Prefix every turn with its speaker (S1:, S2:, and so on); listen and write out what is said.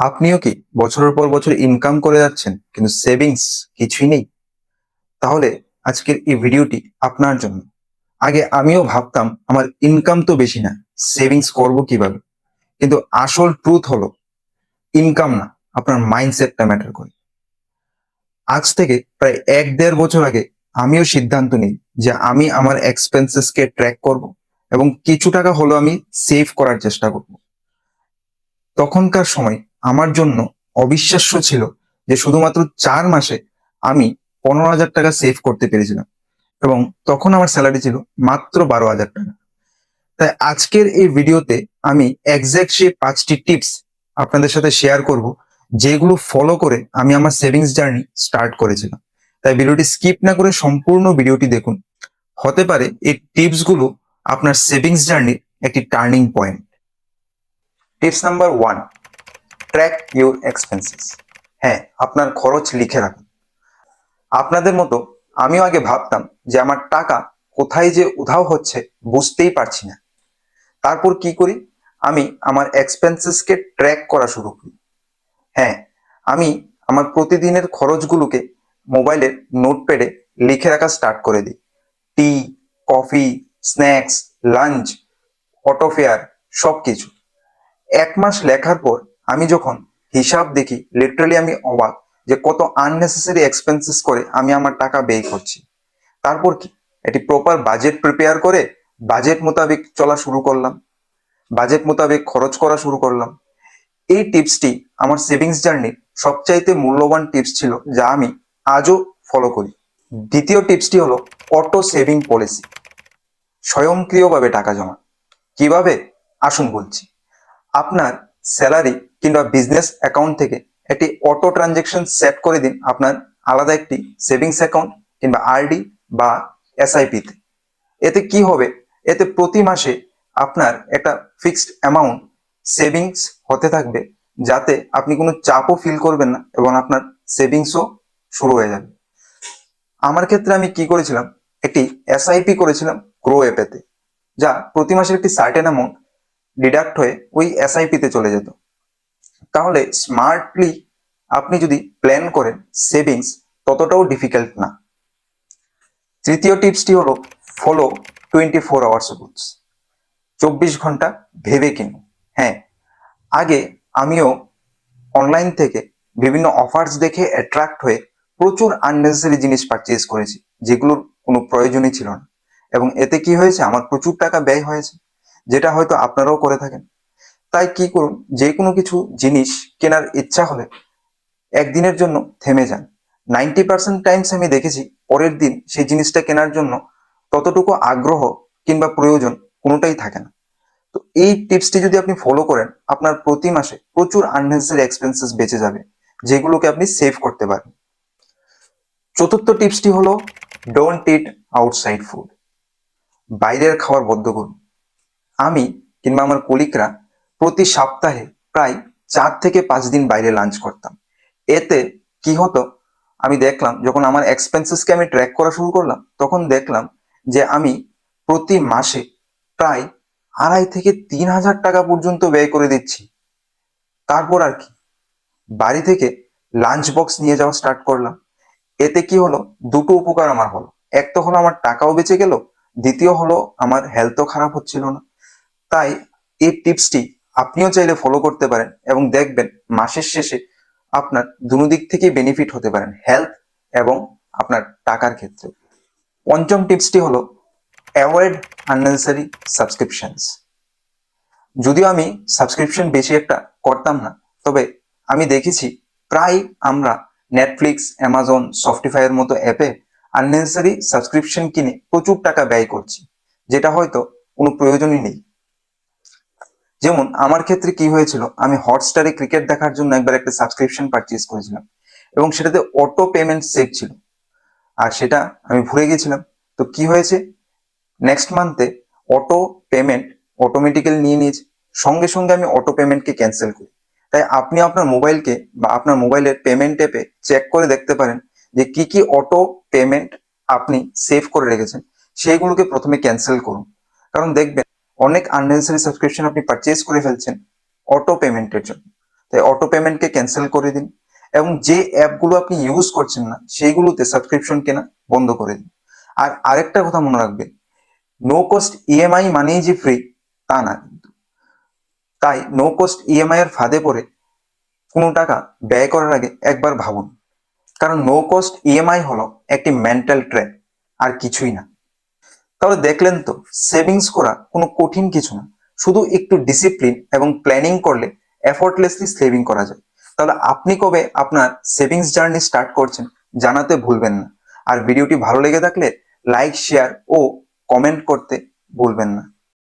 S1: আপনিও কি বছরের পর বছর ইনকাম করে যাচ্ছেন, কিন্তু সেভিংস কিছুই নেই? তাহলে আজকের এই ভিডিওটি আপনার জন্য। আগে আমিও ভাবতাম আমার ইনকাম তো বেশি না সেভিংস করব কীভাবে? কিন্তু আসল ট্রুথ হলো ইনকাম না, আপনার মাইন্ডসেটটা ম্যাটার করে। আজ থেকে প্রায় এক দেড় বছর আগে আমিও সিদ্ধান্ত নিই যে আমি আমার এক্সপেন্সেসকে ট্র্যাক করব এবং কিছু টাকা হলো আমি সেভ করার চেষ্টা করব। তখনকার সময় আমার জন্য অবিশ্বাস্য ছিল যে শুধুমাত্র চার মাসে আমি পনেরো হাজার টাকা সেভ করতে পেরেছিলাম। এবং তখন আমার স্যালারি ছিল মাত্র বারো হাজার টাকা। তাই আজকের এই ভিডিওতে আমি এক্স্যাক্ট সেই পাঁচটি টিপস আপনাদের সাথে শেয়ার করব, যেগুলো ফলো করে আমি আমার সেভিংস জার্নি স্টার্ট করেছিলাম। তাই ভিডিওটি স্কিপ না করে সম্পূর্ণ ভিডিওটি দেখুন। হতে পারে এই টিপসগুলো আপনার সেভিংস জার্নির একটি turning point tips number one track your expenses হ্যাঁ আপনার খরচ লিখে রাখুন। আপনাদের মতো আমিও আগে ভাবতাম যে আমার টাকা কোথায় যে উধাও হচ্ছে বুঝতেই পারছি না। তারপর কি করি? আমি আমার এক্সপেন্সেসকে ট্র্যাক করা শুরু করি। হ্যাঁ আমি আমার প্রতিদিনের খরচগুলোকে মোবাইলের নোটপ্যাডে লিখে রাখা স্টার্ট করে দিই। Tea, coffee snacks lunch auto fare সব কিছু এক মাস লেখার পর আমি যখন হিসাব দেখি লিটারালি আমি অবাক যে কত আননেসেসারি এক্সপেন্সেস করে আমি আমার টাকা ব্যয় করছি। তারপর কি? এটি প্রপার বাজেট প্রিপেয়ার করে বাজেট মোতাবেক চলা শুরু করলাম বাজেট মোতাবেক খরচ করা শুরু করলাম। এই টিপসটি আমার সেভিংস জার্নির সবচাইতে মূল্যবান টিপস ছিল, যা আমি আজও ফলো করি। দ্বিতীয় টিপসটি হলো অটো সেভিং পলিসি স্বয়ংক্রিয়ভাবে টাকা জমা। কীভাবে? আসুন বলছি। আপনার স্যালারি কিংবা বিজনেস অ্যাকাউন্ট থেকে একটি অটো ট্রানজেকশন সেট করে দিন আপনার আলাদা একটি সেভিংস অ্যাকাউন্ট কিংবা আরডি বা এসআইপি তে। এতে কি হবে? এতে প্রতি মাসে আপনার একটা ফিক্সড অ্যামাউন্ট সেভিংস হতে থাকবে, যাতে আপনি কোনো চাপও ফিল করবেন না এবং আপনার সেভিংসও শুরু হয়ে যাবে। আমার ক্ষেত্রে আমি কি করেছিলাম? একটি এসআইপি করেছিলাম গ্রো অ্যাপেতে যা প্রতি মাসের একটি সার্টেন অ্যামাউন্ট ডিডাক্ট হয়ে ওই এসআইপিতে চলে যেত। তাহলে স্মার্টলি আপনি যদি প্ল্যান করেন সেভিংস ততটাও ডিফিকাল্ট না। তৃতীয় টিপসটি হলো follow twenty four hours rules চব্বিশ ঘণ্টা ভেবে কিনুন। হ্যাঁ আগে আমিও অনলাইন থেকে বিভিন্ন অফার্স দেখে অ্যাট্রাক্ট হয়ে প্রচুর আননেসেসারি জিনিস পারচেজ করেছি, যেগুলোর কোনো প্রয়োজনই ছিল না। এবং এতে কি হয়েছে? আমার প্রচুর টাকা ব্যয় হয়েছে, যেটা হয়তো আপনারাও করে থাকেন। তাই কি করুন? যে কোনো কিছু জিনিস কেনার ইচ্ছা হলে একদিনের জন্য থেমে যান। নাইনটি পার্সেন্ট টাইমস আমি দেখেছি, পরের দিন সেই জিনিসটা কেনার জন্য ততটুকু আগ্রহ কিংবা প্রয়োজন কোনোটাই থাকে না। তো এই টিপসটি যদি আপনি ফলো করেন, আপনার প্রতি মাসে প্রচুর আননেসেসারি এক্সপেন্সেস বেঁচে যাবে, যেগুলোকে আপনি সেভ করতে পারেন। চতুর্থ টিপসটি হলো ডোন্ট ইট আউটসাইড ফুড বাইরের খাবার বদ্ধ করুন। আমি কিংবা আমার কলিকরা প্রতি সপ্তাহে প্রায় চার থেকে পাঁচ দিন বাইরে লাঞ্চ করতাম। এতে কি হতো? আমি দেখলাম, যখন আমার এক্সপেন্সেসকে আমি ট্র্যাক করা শুরু করলাম, তখন দেখলাম যে আমি প্রতি মাসে প্রায় আড়াই থেকে তিন হাজার টাকা পর্যন্ত ব্যয় করে দিচ্ছি। তারপর আর কি? বাড়ি থেকে লাঞ্চ বক্স নিয়ে যাওয়া স্টার্ট করলাম। এতে কি হলো? দুটো উপকার আমার হলো। এক তো হলো আমার টাকাও বেঁচে গেল, দ্বিতীয় হলো আমার হেলথও খারাপ হচ্ছিল না। তাই এই টিপসটি আপনিও চাইলে ফলো করতে পারেন এবং দেখবেন মাসের শেষে আপনার দুনো দিক থেকে বেনিফিট হতে পারেন হেলথ এবং আপনার টাকার ক্ষেত্রে পঞ্চম টিপসটি হলো অ্যাভয়েড আননেসেসারি সাবস্ক্রিপশনস যদিও আমি সাবস্ক্রিপশন বেশি একটা করতাম না, তবে আমি দেখেছি প্রায় আমরা নেটফ্লিক্স অ্যামাজন সফটিফাইয়ের মতো অ্যাপে আননেসেসারি সাবস্ক্রিপশন কিনে প্রচুর টাকা ব্যয় করছি, যেটা হয়তো কোনো প্রয়োজনই নেই। যেমন আমার ক্ষেত্রে কি হয়েছিল? আমি হটস্টারে ক্রিকেট দেখার জন্য একবার একটা সাবস্ক্রিপশন পারচেজ করেছিলাম এবং সেটাতে অটো পেমেন্ট সেভ ছিল। আর সেটা আমি ভুলে গেছিলাম। তো কি হয়েছে? নেক্সট মান্থে অটো পেমেন্ট অটোমেটিক্যালি নিয়ে নিয়েছে। সঙ্গে সঙ্গে আমি অটো পেমেন্টকে ক্যান্সেল করি। তাই আপনি আপনার মোবাইলকে বা আপনার মোবাইলের পেমেন্ট অ্যাপে চেক করে দেখতে পারেন যে কি কি অটো পেমেন্ট আপনি সেভ করে রেখেছেন। সেইগুলোকে প্রথমে ক্যান্সেল করুন। কারণ দেখবেন অনেক আননেসেসারি সাবস্ক্রিপশন আপনি পারচেজ করে ফেলছেন অটো পেমেন্টের জন্য। তাই অটো পেমেন্টকে ক্যান্সেল করে দিন এবং যে অ্যাপগুলো আপনি ইউজ করছেন না, সেইগুলোতে সাবস্ক্রিপশন কেনা বন্ধ করে দিন। আর আরেকটা কথা মনে রাখবেন নো কস্ট ইএমআই মানেই যে ফ্রি তা না কিন্তু। তাই নো কস্ট ইএমআই এর ফাঁদে পড়ে কোনো টাকা ব্যয় করার আগে একবার ভাবুন। কারণ নো কস্ট ইএমআই হলো একটি মেন্টাল ট্র্যাপ আর কিছুই না। তাহলে দেখলেন তো সেভিংস করা কোনো কঠিন কিছু না। শুধু একটু ডিসিপ্লিন এবং প্ল্যানিং করলে এফোর্টলেসলি সেভিং করা যায়। তাহলে আপনি কবে আপনার সেভিংস জার্নি স্টার্ট করছেন জানাতে ভুলবেন না। আর ভিডিওটি ভালো লেগে থাকলে লাইক শেয়ার ও কমেন্ট করতে ভুলবেন না।